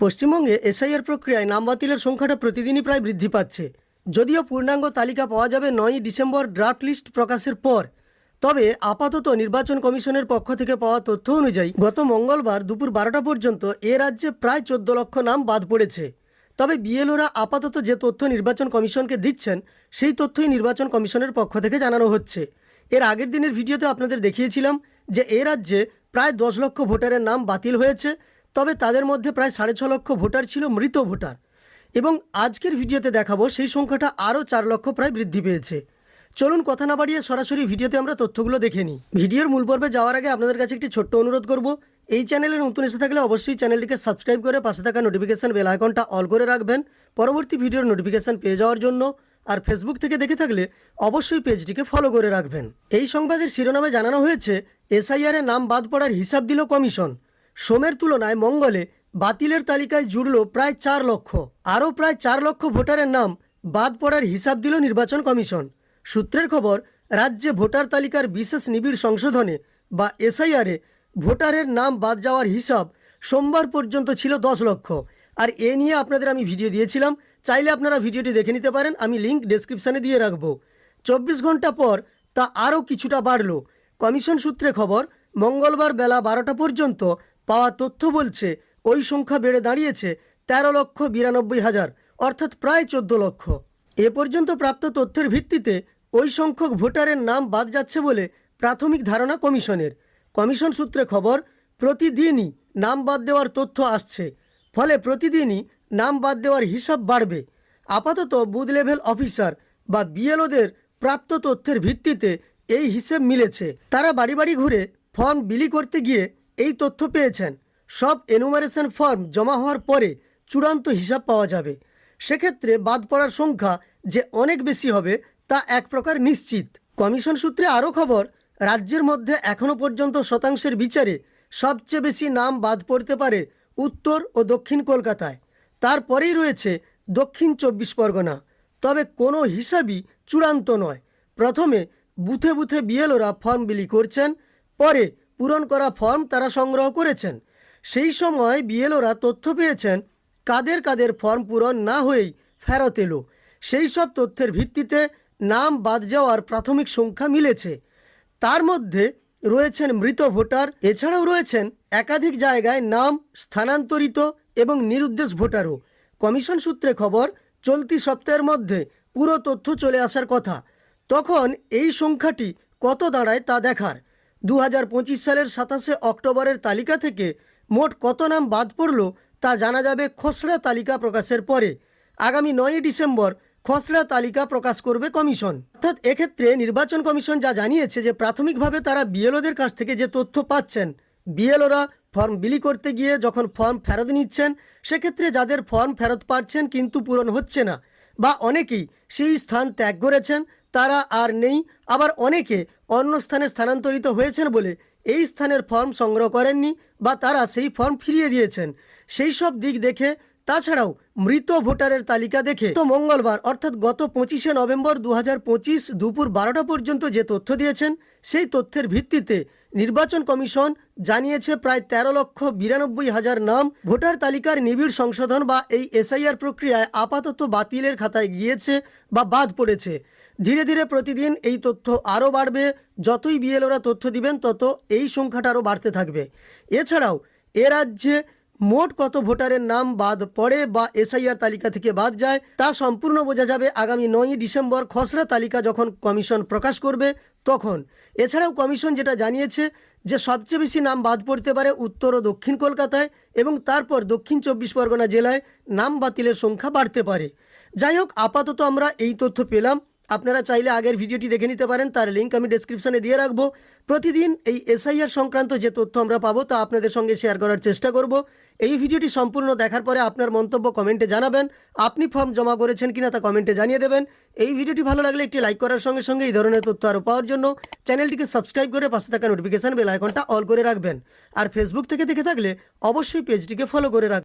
পশ্চিমবঙ্গে এসআইআর প্রক্রিয়ায় নাম বাতিলের সংখ্যাটা প্রতিদিনই প্রায় বৃদ্ধি পাচ্ছে। যদিও পূর্ণাঙ্গ তালিকা পাওয়া যাবে নয়ই ডিসেম্বর ড্রাফট লিস্ট প্রকাশের পর। তবে আপাতত নির্বাচন কমিশনের পক্ষ থেকে পাওয়া তথ্য অনুযায়ী গত মঙ্গলবার দুপুর বারোটা পর্যন্ত এ রাজ্যে প্রায় চোদ্দ লক্ষ নাম বাদ পড়েছে। তবে বিএলওরা আপাতত যে তথ্য নির্বাচন কমিশনকে দিচ্ছেন, সেই তথ্যই নির্বাচন কমিশনের পক্ষ থেকে জানানো হচ্ছে। এর আগের দিনের ভিডিওতে আপনাদের দেখিয়েছিলাম যে এ রাজ্যে প্রায় দশ লক্ষ ভোটারের নাম বাতিল হয়েছে তবে তাদের মধ্যে প্রায় সাড়ে ছ লক্ষ ভোটার ছিল মৃত ভোটার। এবং আজকের ভিডিওতে দেখাবো সেই সংখ্যাটা আরও চার লক্ষ প্রায় বৃদ্ধি পেয়েছে। চলুন কথা না বাড়িয়ে সরাসরি ভিডিওতে আমরা তথ্যগুলো দেখে নিই। ভিডিওর মূল পর্বে যাওয়ার আগে আপনাদের কাছে একটি ছোট্ট অনুরোধ করব, এই চ্যানেলে নতুন এসে থাকলে অবশ্যই চ্যানেলটিকে সাবস্ক্রাইব করে পাশে থাকা নোটিফিকেশন বেল আইকনটা অল করে রাখবেন পরবর্তী ভিডিওর নোটিফিকেশন পেয়ে যাওয়ার জন্য। আর ফেসবুক থেকে দেখে থাকলে অবশ্যই পেজটিকে ফলো করে রাখবেন। এই সংবাদের শিরোনামে জানানো হয়েছে এসআইআর নাম বাদ পড়ার হিসাব দিল কমিশন। সোমের তুলনায় মঙ্গলে বাতিলের তালিকায় জুড়ল প্রায় চার লক্ষ। আরও প্রায় চার লক্ষ ভোটারের নাম বাদ পড়ার হিসাব দিল নির্বাচন কমিশন। সূত্রের খবর, রাজ্যে ভোটার তালিকার বিশেষ নিবিড় সংশোধনে বা এসআইআরে ভোটারের নাম বাদ যাওয়ার হিসাব সোমবার পর্যন্ত ছিল দশ লক্ষ। আর এ নিয়ে আপনাদের আমি ভিডিও দিয়েছিলাম, চাইলে আপনারা ভিডিওটি দেখে নিতে পারেন, আমি লিঙ্ক ডেসক্রিপশানে দিয়ে রাখব। চব্বিশ ঘণ্টা পর তা আরও কিছুটা বাড়ল। কমিশন সূত্রে খবর, মঙ্গলবার বেলা বারোটা পর্যন্ত পাওয়া তথ্য বলছে, ওই সংখ্যা বেড়ে দাঁড়িয়েছে তেরো লক্ষ বিরানব্বই হাজার, অর্থাৎ প্রায় চোদ্দ লক্ষ। এ পর্যন্ত প্রাপ্ত তথ্যের ভিত্তিতে ওই সংখ্যক ভোটারের নাম বাদ যাচ্ছে বলে প্রাথমিক ধারণা কমিশনের। কমিশন সূত্রে খবর, প্রতিদিনই নাম বাদ দেওয়ার তথ্য আসছে, ফলে প্রতিদিনই নাম বাদ দেওয়ার হিসাব বাড়বে। আপাতত বুথ লেভেল অফিসার বা বিএলওদের প্রাপ্ত তথ্যের ভিত্তিতে এই হিসেব মিলেছে। তারা বাড়ি বাড়ি ঘুরে ফর্ম বিলি করতে গিয়ে এই তথ্য পেয়েছেন। সব এনুমারেশন ফর্ম জমা হওয়ার পরে চূড়ান্ত হিসাব পাওয়া যাবে। সেক্ষেত্রে বাদ পড়ার সংখ্যা যে অনেক বেশি হবে তা এক প্রকার নিশ্চিত। কমিশন সূত্রে আরও খবর, রাজ্যের মধ্যে এখনও পর্যন্ত শতাংশের বিচারে সবচেয়ে বেশি নাম বাদ পড়তে পারে উত্তর ও দক্ষিণ কলকাতায়। তারপরেই রয়েছে দক্ষিণ চব্বিশ পরগনা। তবে কোনো হিসাবই চূড়ান্ত নয়। প্রথমে বুথে বুথে বিএলওরা ফর্ম বিলি করছেন, পরে পূরণ করা ফর্ম তারা সংগ্রহ করেছেন। সেই সময় বিএলওরা তথ্য পেয়েছেন, কাদের কাদের ফর্ম পূরণ না হয়েই ফেরত এলো। সেই সব তথ্যের ভিত্তিতে নাম বাদ যাওয়ার প্রাথমিক সংখ্যা মিলেছে। তার মধ্যে রয়েছেন মৃত ভোটার, এছাড়াও রয়েছেন একাধিক জায়গায় নাম স্থানান্তরিত এবং নিরুদ্দেশ ভোটারও। কমিশন সূত্রে খবর, চলতি সপ্তাহের মধ্যে পুরো তথ্য চলে আসার কথা। তখন এই সংখ্যাটি কত দাঁড়ায় তা দেখার। দু হাজার পঁচিশ সালের সাতাশে অক্টোবরের তালিকা থেকে মোট কত নাম বাদ পড়ল তা জানা যাবে খসড়া তালিকা প্রকাশের পরে। আগামী নয়ই ডিসেম্বর খসড়া তালিকা প্রকাশ করবে কমিশন। অর্থাৎ এক্ষেত্রে নির্বাচন কমিশন যা জানিয়েছে যে প্রাথমিকভাবে তারা বিএলওদের কাছ থেকে যে তথ্য পাচ্ছেন, বিএলওরা ফর্ম বিলি করতে গিয়ে যখন ফর্ম ফেরত নিচ্ছেন, সেক্ষেত্রে যাদের ফর্ম ফেরত পাচ্ছেন কিন্তু পূরণ হচ্ছে না বা অনেকেই সেই স্থান ত্যাগ করেছেন তারা আর নেই, আবার অনেকে অন্য স্থানে স্থানান্তরিত হয়েছেন বলে এই স্থানের ফর্ম সংগ্রহ করেননি বা তারা সেই ফর্ম ফিরিয়ে দিয়েছেন। সেই সব দিক দেখে তাছাড়াও, মৃত ভোটারের তালিকা দেখে তো মঙ্গলবার, অর্থাৎ গত পঁচিশে নভেম্বর দু দুপুর বারোটা পর্যন্ত যে তথ্য দিয়েছেন, সেই তথ্যের ভিত্তিতে নির্বাচন কমিশন জানিয়েছে প্রায় তেরো লক্ষ বিরানব্বই হাজার নাম ভোটার তালিকার নিবিড় সংশোধন বা এই এসআইআর প্রক্রিয়ায় আপাতত বাতিলের খাতায় গিয়েছে বা বাদ পড়েছে। ধীরে ধীরে প্রতিদিন এই তথ্য আরও বাড়বে, যতই বিএলওরা তথ্য দিবেন, তত এই সংখ্যাটা আরও বাড়তে থাকবে। এছাড়াও, এ রাজ্যে মোট কত ভোটারের নাম বাদ পড়ে বা এসআইআর তালিকা থেকে বাদ যায়, তা সম্পূর্ণ বোঝা যাবে আগামী নয়ই ডিসেম্বর খসড়া তালিকা যখন কমিশন প্রকাশ করবে তখন। এছাড়াও কমিশন যেটা জানিয়েছে যে সবচেয়ে বেশি নাম বাদ পড়তে পারে উত্তর ও দক্ষিণ কলকাতায় এবং তারপর দক্ষিণ চব্বিশ পরগনা জেলায় নাম বাতিলের সংখ্যা বাড়তে পারে। যাই হোক, আপাতত আমরা এই তথ্য পেলাম। আপনারা চাইলে আগের ভিডিওটি দেখে নিতে পারেন, তার লিঙ্ক আমি ডেসক্রিপশনে দিয়ে রাখব। প্রতিদিন এই এসআইআর সংক্রান্ত যে তথ্য আমরা পাবো, তা আপনাদের সঙ্গে শেয়ার করার চেষ্টা করব। এই ভিডিওটি সম্পূর্ণ দেখার পরে আপনার মন্তব্য কমেন্টে জানাবেন। আপনি ফর্ম জমা করেছেন কিনা তা কমেন্টে জানিয়ে দেবেন। এই ভিডিওটি ভালো লাগলে একটি লাইক করার সঙ্গে সঙ্গে এই ধরনের তথ্য আরও পাওয়ার জন্য চ্যানেলটিকে সাবস্ক্রাইব করে পাশে থাকা নোটিফিকেশান বেল আইকনটা অল করে রাখবেন। আর ফেসবুক থেকে দেখে থাকলে অবশ্যই পেজটিকে ফলো করে রাখবেন।